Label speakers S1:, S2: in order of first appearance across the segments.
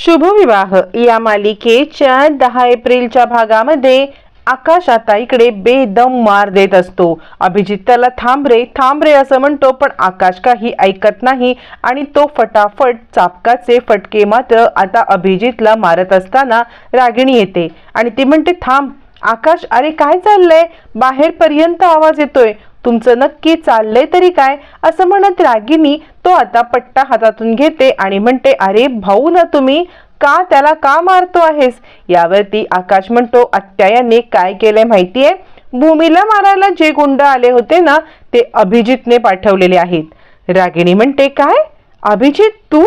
S1: शुभविवाह. या मालिकेच्या दहा एप्रिलच्या भागामध्ये आकाश आता इकडे बेदम मार देत असतो. अभिजित त्याला थांब रे थांब रे असं म्हणतो पण आकाश काही ऐकत नाही आणि तो फटाफट चापकाचे फटके मात्र आता अभिजितला मारत असताना रागिणी येते. आणि ती म्हणते थांब आकाश अरे काय चाललंय? बाहेरपर्यंत आवाज येतोय. तुमचं नक्की चाललंय तरी काय? असं म्हणत रागिनी तो आता पट्टा हातातून घेते आणि म्हणते अरे भाऊ ना तुम्ही का त्याला का मारतो आहेस? यावरती आकाश म्हणतो आत्या याने काय केलंय माहितीये? भूमीला मारायला जे गुंड आले होते ना ते अभिजितने पाठवलेले आहेत. रागिणी म्हणते काय? अभिजित तू?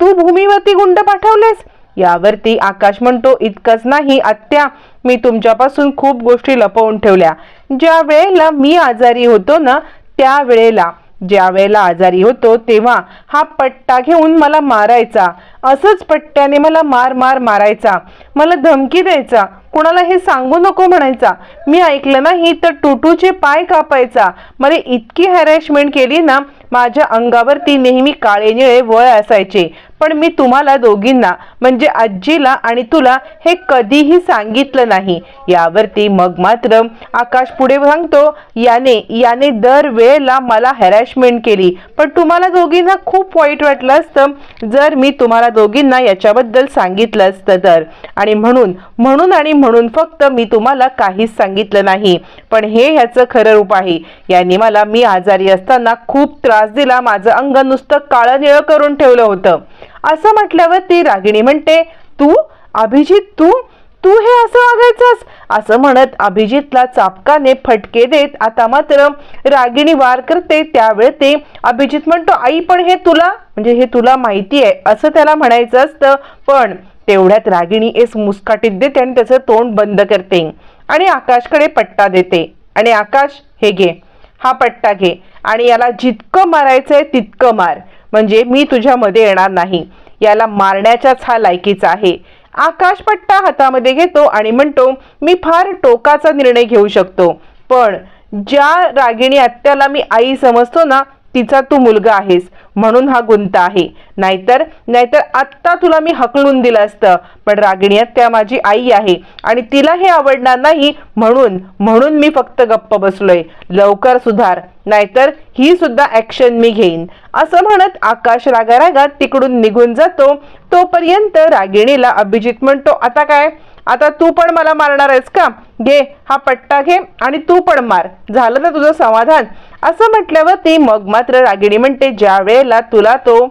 S1: तू भूमीवरती गुंड पाठवलेस? यावरती आकाश म्हणतो इतकंच नाही आत्या मी तुमच्यापासून खूप गोष्टी लपवून ठेवल्या. ज्या वेळेला मी आजारी होतो ना त्या वेळेला. ज्या वेळेला आजारी होतो तेव्हा हा पट्टा घेऊन मला मारायचा. असंच पट्ट्याने मला मार मार मारायचा. मला धमकी द्यायचा. कुणाला हे सांगू नको म्हणायचा. मी ऐकलं नाही तर टुटूचे पाय कापायचा. मला इतकी हॅरॅशमेंट केली ना माझ्या अंगावरती नेहमी काळे निळे वळ असायचे. पण मी तुम्हाला दोघींना म्हणजे आजीला आणि तुला हे कधीही सांगितलं नाही. यावरती मग मात्र आकाश पुढे सांगतो याने याने दर वेळेला मला हॅरॅशमेंट केली. पण तुम्हाला दोघींना खूप वाईट वाटलं असतं. जर मी तुम्हाला दोघींना याच्याबद्दल सांगितलं असतं तर. आणि म्हणून म्हणून आणि म्हणून फक्त मी तुम्हाला काहीच सांगितलं नाही. पण हे ह्याचं खरं रूप आहे. यांनी मला मी आजारी असताना खूप त्रास दिला. माझं अंग नुसतं काळं निळं करून ठेवलं होतं. असं म्हटल्यावर ती रागिणी म्हणते तू? अभिजित तू? तू हे असं वागायचंस? असं म्हणत अभिजितला चापकाने फटके देत आता मात्र रागिणी वार करते. त्यावेळे ते अभिजित म्हणतो आई पण हे तुला? म्हणजे हे तुला माहिती आहे असं त्याला म्हणायचं असतं. पण तेवढ्यात रागिणी एस मुस्काटीत देते आणि त्याचं तोंड बंद करते आणि आकाशकडे पट्टा देते. आणि आकाश हे घे. हा पट्टा घे. आणि याला जितकं मारायचं आहे तितकं मार. म्हणजे मी तुझ्यामध्ये येणार नाही. याला मारण्याच्याच हा लायकीचा आहे. आकाशपट्टा हातामध्ये घेतो आणि म्हणतो मी फार टोकाचा निर्णय घेऊ शकतो. पण ज्या रागिणी आत्याला मी आई समजतो ना तिचा तू मुलगा आहेस म्हणून हा गुंता आहे. नाहीतर नाहीतर आत्ता तुला मी हकलून दिलं असतं पण रागिणी त्या माझी आई आहे आणि तिला हे आवडणार नाही म्हणून म्हणून मी फक्त गप्प बसलोय. लवकर सुधार नाहीतर ही सुद्धा ऍक्शन मी घेईन. असं म्हणत आकाश रागा रागात तिकडून निघून जातो. तोपर्यंत रागिणीला अभिजित म्हणतो आता काय? आता तू पण मला मारणार आहेस का? घे हा पट्टा घे आणि तू पण मार. झालं ना तुझं समाधान? असं म्हटल्यावर ती मग मात्र रागिणी म्हणते ज्या वेळेला तुला तो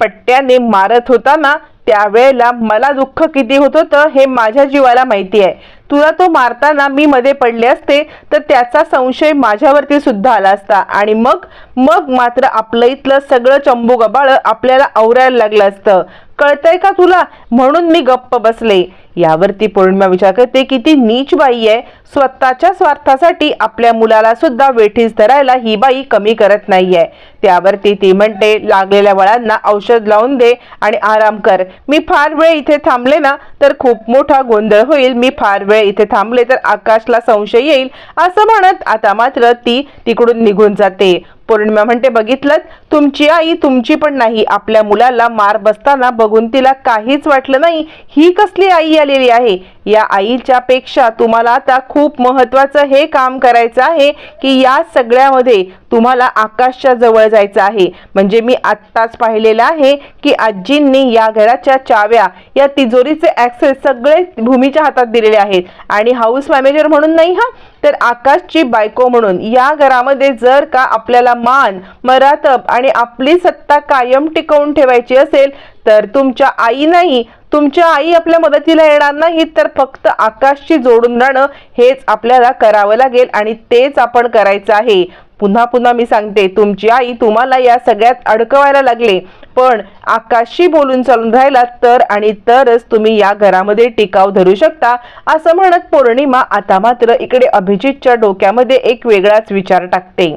S1: पट्ट्याने मारत होता ना त्यावेळेला मला दुःख किती होत होतं हे माझ्या जीवाला माहिती आहे. तुला तो मारताना मी मध्ये पडले असते तर त्याचा संशय माझ्यावरती सुद्धा आला असता. आणि मग मग मात्र आपलं इथलं सगळं चंबू गबाळ आपल्याला आवरायला लागलं असतं. कळतंय का तुला? म्हणून मी गप्प बसले. यावरती पौर्णिमा विचार करते किती नीच बाई आहे. स्वतःच्या स्वार्थासाठी आपल्या मुलाला सुद्धा वेठीस धरायला ही बाई कमी करत नाहीये. त्यावरती ती म्हणते लागलेल्या वळांना औषध लावून दे आणि आराम कर. मी फार वेळ इथे थांबले ना तर खूप मोठा गोंधळ होईल. मी फार वेळ इथे थांबले तर आकाशला संशय येईल. असं म्हणत आता मात्र ती तिकडून निघून जाते. पौर्णिमा म्हणते बघितलं तुमची आई तुमची पण नाही. आपल्या मुलाला मार बसताना बघून तिला काहीच वाटलं नाही. ही कसली आई आलेली आहे? या आईच्या पेक्षा तुम्हाला आता खूप महत्वाचं हे काम करायचं आहे की या सगळ्यामध्ये तुम्हाला आकाशच्या जवळ जायचं आहे. म्हणजे मी आत्ताच पाहिलेलं आहे की आजींनी या घराच्या चाव्या या तिजोरीचे ऍक्सेस सगळे भूमीच्या हातात दिलेले आहेत. आणि हाऊस मॅनेजर म्हणून नाही हा तर आकाशची बायको म्हणून. या घरामध्ये जर का आपल्याला मान मरातब आणि आपली सत्ता कायम टिकवून ठेवायची असेल तर तुमच्या आई नाही. तुमच्या आई आपल्या मदतीला येणार नाही तर फक्त आकाशची जोडून राहणं हेच आपल्याला करावं लागेल आणि तेच आपण करायचं आहे. पुन्हा पुन्हा मी सांगते तुमची आई तुम्हाला या सगळ्यात अडकवायला लागले. पण आकाशशी बोलून चालून राहिला तर आणि तरच तुम्ही या घरामध्ये टिकाव धरू शकता असं म्हणत पौर्णिमा आता मात्र इकडे अभिजितच्या डोक्यामध्ये एक वेगळाच विचार टाकते.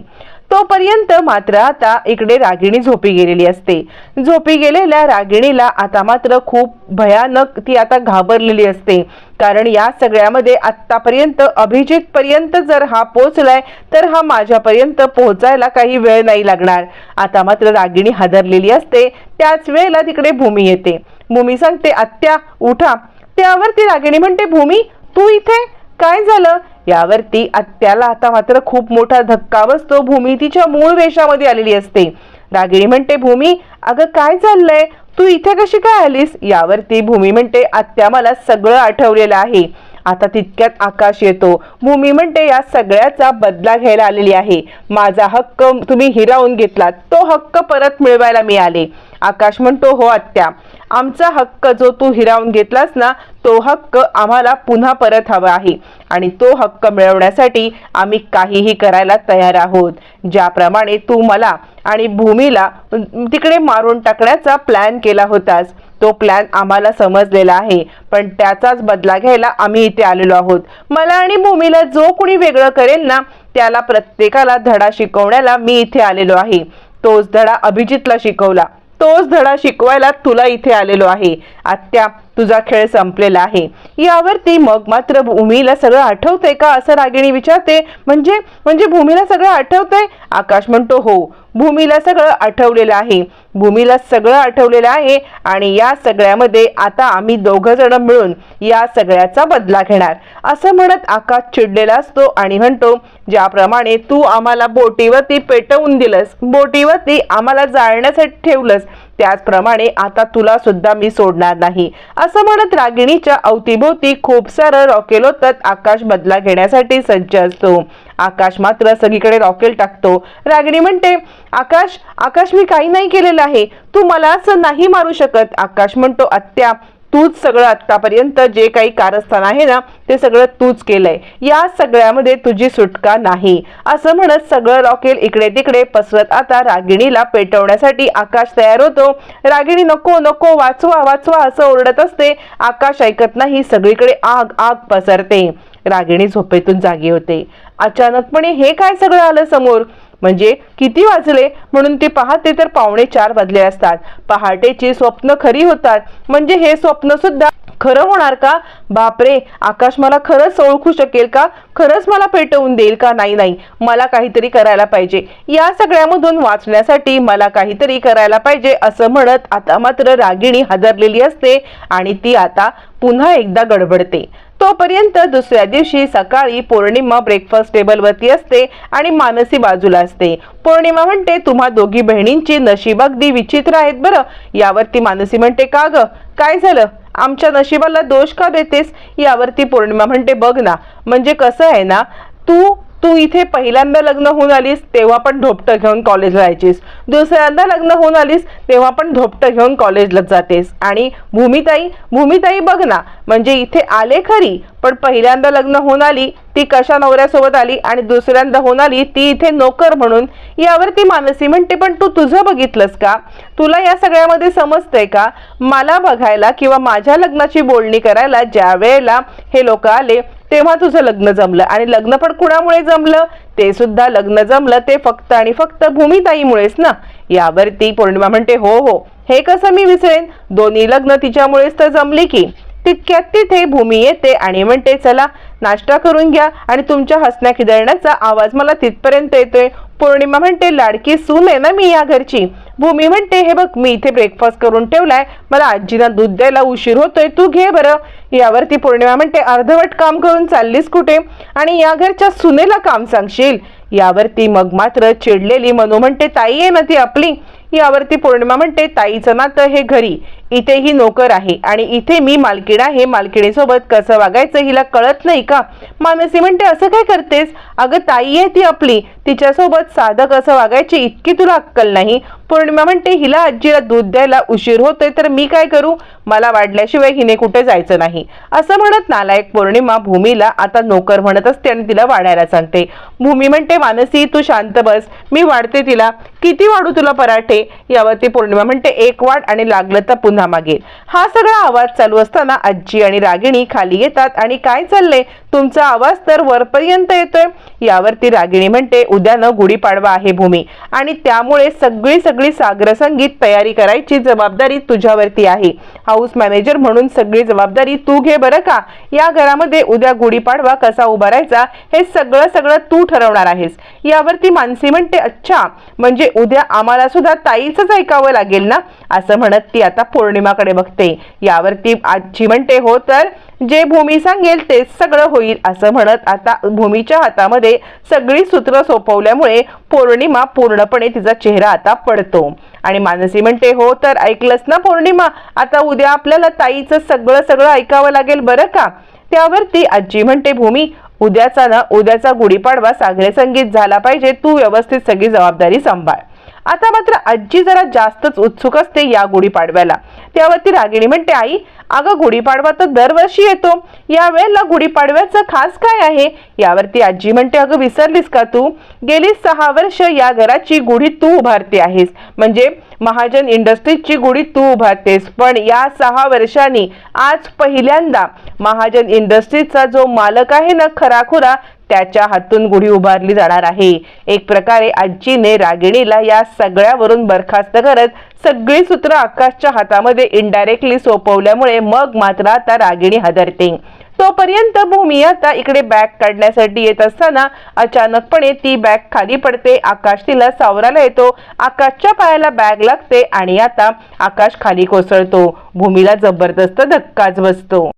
S1: तोपर्यंत मात्र आता इकडे रागिणी झोपी गेलेली असते. झोपी गेलेल्या रागिणीला आता मात्र खूप भयानक ती आता घाबरलेली असते. कारण या सगळ्यामध्ये आत्तापर्यंत अभिजित पर्यंत जर हा पोचलाय तर हा माझ्यापर्यंत पोहोचायला काही वेळ नाही लागणार. आता मात्र रागिणी हादरलेली असते त्याच वेळेला तिकडे भूमी येते. भूमी सांगते आत्या उठा. त्यावरती रागिणी म्हणते भूमी तू इथे? काय झालं? यावरती आत्याला आता मात्र खूप मोठा धक्का बसतो. भूमी तिच्या मूळ वेशामध्ये आलेली असते. रागिणी म्हणते भूमी अगं काय चाललंय? तू इथे कशी काय आलीस? यावरती भूमी म्हणते आत्या मला सगळं आठवलेलं आहे. आता तितक्यात आकाश येतो. भूमी म्हणते या सगळ्याचा बदला घ्यायला आलेली आहे. माझा हक्क तुम्ही हिरावून घेतला तो हक्क परत मिळवायला मी आले. आकाश म्हणतो हो आत्या. आमचा हक्क जो तू हिरावून घेतलास ना तो हक्क आम्हाला पुन्हा परत हवा आहे. आणि तो हक्क मिळवण्यासाठी आम्ही काहीही करायला तयार आहोत. ज्याप्रमाणे तू मला आणि भूमीला तिकडे मारून टाकण्याचा प्लॅन केला होतास. तो प्लॅन आम्हाला समजलेला आहे. पण त्याचाच बदला घ्यायला आम्ही इथे आलेलो आहोत. मला आणि भूमीला जो कुणी वेगळं करेल ना त्याला प्रत्येकाला धडा शिकवण्याला मी इथे आलेलो आहे. तोच धडा अभिजितला शिकवला. तोच धडा शिकवायला तुला इथे आलेलो आहे. आत्या तुझा खेळ संपलेला आहे. यावरती मग मात्र भूमीला सगळं आठवतंय का असं रागिणी विचारते. म्हणजे म्हणजे भूमीला सगळं आठवतंय? आकाश म्हणतो हो भूमीला सगळं आठवलेलं आहे. भूमीला सगळं आठवलेलं आहे आणि या सगळ्यामध्ये आता आम्ही दोघं जण मिळून या सगळ्याचा बदला घेणार. असं म्हणत आकाश चिडलेला असतो आणि म्हणतो ज्याप्रमाणे तू आम्हाला बोटीवरती पेटवून दिलंस बोटीवरती आम्हाला जाळण्यासाठी ठेवलंस त्याचप्रमाणे आता तुला सुद्धा मी सोडणार नाही. असं म्हणत रागिणीच्या अवतीभोवती खूप सारं रॉकेल होतात आकाश बदला घेण्यासाठी सज्ज असतो. आकाश मात्र सगळीकडे रॉकेल टाकतो. रागिणी म्हणते आकाश आकाश मी काही नाही केलेलं आहे. तू मला असं नाही मारू शकत. आकाश म्हणतो आत्या तूच सगळं आत्तापर्यंत जे काही कारस्थान आहे ना ते सगळं तूच केलंय. या सगळ्यामध्ये तुझी सुटका नाही. असं म्हणत सगळं रॉकेल इकडे तिकडे पसरत आता रागिणीला पेटवण्यासाठी आकाश तयार होतो. रागिणी नको नको वाचवा वाचवा असं ओरडत असते. आकाश ऐकत नाही सगळीकडे आग आग पसरते. रागिणी झोपेतून जागी होते. अचानकपणे हे काय सगळं आलं समोर? म्हणजे किती वाजले? म्हणून ती पाहते तर पावणे चार वाजले असतात. पहाटेची स्वप्न खरी होतात. म्हणजे हे स्वप्न सुद्धा खरं होणार का? बापरे आकाश मला खरंच ओळखू शकेल का? खरंच मला पेटवून देईल का? नाही नाही. मला काहीतरी करायला पाहिजे. या सगळ्यामधून वाचण्यासाठी मला काहीतरी करायला पाहिजे असं म्हणत आता मात्र रागिणी हादरलेली असते आणि ती आता पुन्हा एकदा गडबडते. तोपर्यंत दुसऱ्या दिवशी सकाळी पौर्णिमा ब्रेकफास्ट टेबलवरती असते आणि मानसी बाजूला असते. पौर्णिमा म्हणते तुम्हा दोघी बहिणींची नशीब अगदी विचित्र आहेत बरं. यावरती मानसी म्हणते का ग? काय झालं? आमच्या नशिबाला दोष का देतेस? यावरती पौर्णिमा म्हणते बघ ना म्हणजे कसं आहे ना तू तू इथे पहिल्यांदा लग्न होऊन आलीस तेव्हा पण ढोपटं घेऊन कॉलेजला जायचीस. दुसऱ्यांदा लग्न होऊन आलीस तेव्हा पण ढोपटं घेऊन कॉलेजला जातेस. आणि भूमिताई भूमिताई बघ ना म्हणजे इथे आले खरी पण पहिल्यांदा लग्न होऊन आली ती कशा नवऱ्यासोबत आली आणि दुसऱ्यांदा होऊन आली ती इथे नोकर म्हणून. यावरती मानसी म्हणते पण तू तुझं बघितलंस का? तुला या सगळ्यामध्ये समजतंय का? मला बघायला किंवा माझ्या लग्नाची बोलणी करायला ज्या वेळेला हे लोक आले तेव्हा तुझं लग्न जमलं. आणि लग्न पण कुणामुळे जमलं? ते सुद्धा लग्न जमलं ते फक्त आणि फक्त भूमिताईमुळेच ना? यावरती पौर्णिमा म्हणते हो हो हे कसं मी विसरेन? दोन्ही लग्न तिच्यामुळेच तर जमली की. तितक्यात तिथे भूमी येते आणि म्हणते चला नाश्ता करून घ्या आणि तुमच्या हसण्या खिदळण्याचा आवाज मला तिथपर्यंत येतोय. पौर्णिमा म्हणते लाडकी सून आहे ना मी या घरची. भूमी म्हणते हे बघ मी इथे ब्रेकफास्ट करून ठेवलाय. मला आजीना दूध द्यायला उशीर होतोय. तू घे बरं. यावरती पौर्णिमा म्हणते अर्धवट काम करून चाललीस कुठे? आणि या घरच्या सुनेला काम सांगशील. यावरती मग मात्र चिडलेली मनू म्हणते ताई आहे ना ती आपली. यावरती पौर्णिमा म्हणते ताईचं नातं हे घरी. इथे ही नोकर आहे. आणि इथे मी मालकीण आहे. मालकिणीसोबत कसं वागायचं हिला कळत नाही का? मानसी म्हणते असं काय करतेस? अगं ताई आहे ती आपली. तिच्यासोबत साधं कसं वागायची इतकी तुला अक्कल नाही. पौर्णिमा म्हणते हिला आजीला दूध द्यायला उशीर होतोय तर मी काय करू? मला वाढल्याशिवाय हिने कुठे जायचं नाही. असं म्हणत नालायक पौर्णिमा भूमीला आता नोकर म्हणत असते आणि तिला वाढायला सांगते. भूमी म्हणते मानसी तू शांत बस. मी वाढते तिला. किती वाढू तुला पराठे? यावरती पौर्णिमा म्हणते एक वाढ आणि लागलं तर पुन्हा पुन्हा मागेल. हा सगळा आवाज चालू असताना आजी आणि रागिणी खाली येतात आणि काय चाललंय? तुमचा आवाज तर वरपर्यंत येतोय. यावरती रागिणी म्हणते उद्यानं गुढीपाडवा आहे भूमी. आणि त्यामुळे सगळी सगळी सागर संगीत तयारी करायची जबाबदारी तुझ्यावरती आहे. हाऊस मॅनेजर म्हणून सगळी जबाबदारी तू घे बरं का? या घरामध्ये उद्या गुढीपाडवा कसा उभारायचा हे सगळं सगळं तू ठरवणार आहेस. यावरती मानसी म्हणते अच्छा म्हणजे उद्या आम्हाला सुद्धा ताईच ऐकावं लागेल ना? असं म्हणत ती आता पूर्ण पौर्णिमाकडे बघते. यावरती आजी म्हणते हो तर जे भूमी सांगेल तेच सगळं होईल असं म्हणत आता भूमीच्या हातामध्ये सगळी सूत्र सोपवल्यामुळे पौर्णिमा पूर्णपणे तिचा चेहरा आता पडतो. आणि मानसी म्हणते हो तर ऐकलंस ना पौर्णिमा? आता उद्या आपल्याला ताईचं सगळं सगळं ऐकावं लागेल बरं का? त्यावरती आजी म्हणते भूमी उद्याचा ना उद्याचा गुढीपाडवा सागरे संगीत झाला पाहिजे. तू व्यवस्थित सगळी जबाबदारी सांभाळ. आता मात्र आजी जरा जास्तच उत्सुक असते या गुढीपाडव्याला. त्यावरती रागिणी म्हणते आई अगं गुढीपाडवा तर दरवर्षी येतो. या वेळेला गुढीपाडव्याचं खास काय आहे? यावरती आजी म्हणते अगं विसरलीस का तू? गेली सहा वर्ष या घराची गुढी तू उभारते आहेस. म्हणजे महाजन इंडस्ट्रीजची गुढी तू उभारतेस. पण या सहा वर्षांनी आज पहिल्यांदा महाजन इंडस्ट्रीजचा जो मालक आहे ना खराखुरा त्याच्या हातून गुढी उभारली जाणार आहे. एक प्रकारे आजीने रागिणीला या सगळ्यावरून बरखास्त करत सगळी सूत्र आकाशच्या हातामध्ये इनडायरेक्टली सोपवल्यामुळे मग मात्र आता रागिणी हादरते. तोपर्यंत भूमी आता इकडे बॅग काढण्यासाठी येत असताना अचानकपणे ती बॅग खाली पडते आकाश तिला सावरायला येतो आकाशच्या पायाला बॅग लागते आणि आता आकाश खाली कोसळतो. भूमीला जबरदस्त धक्काच बसतो.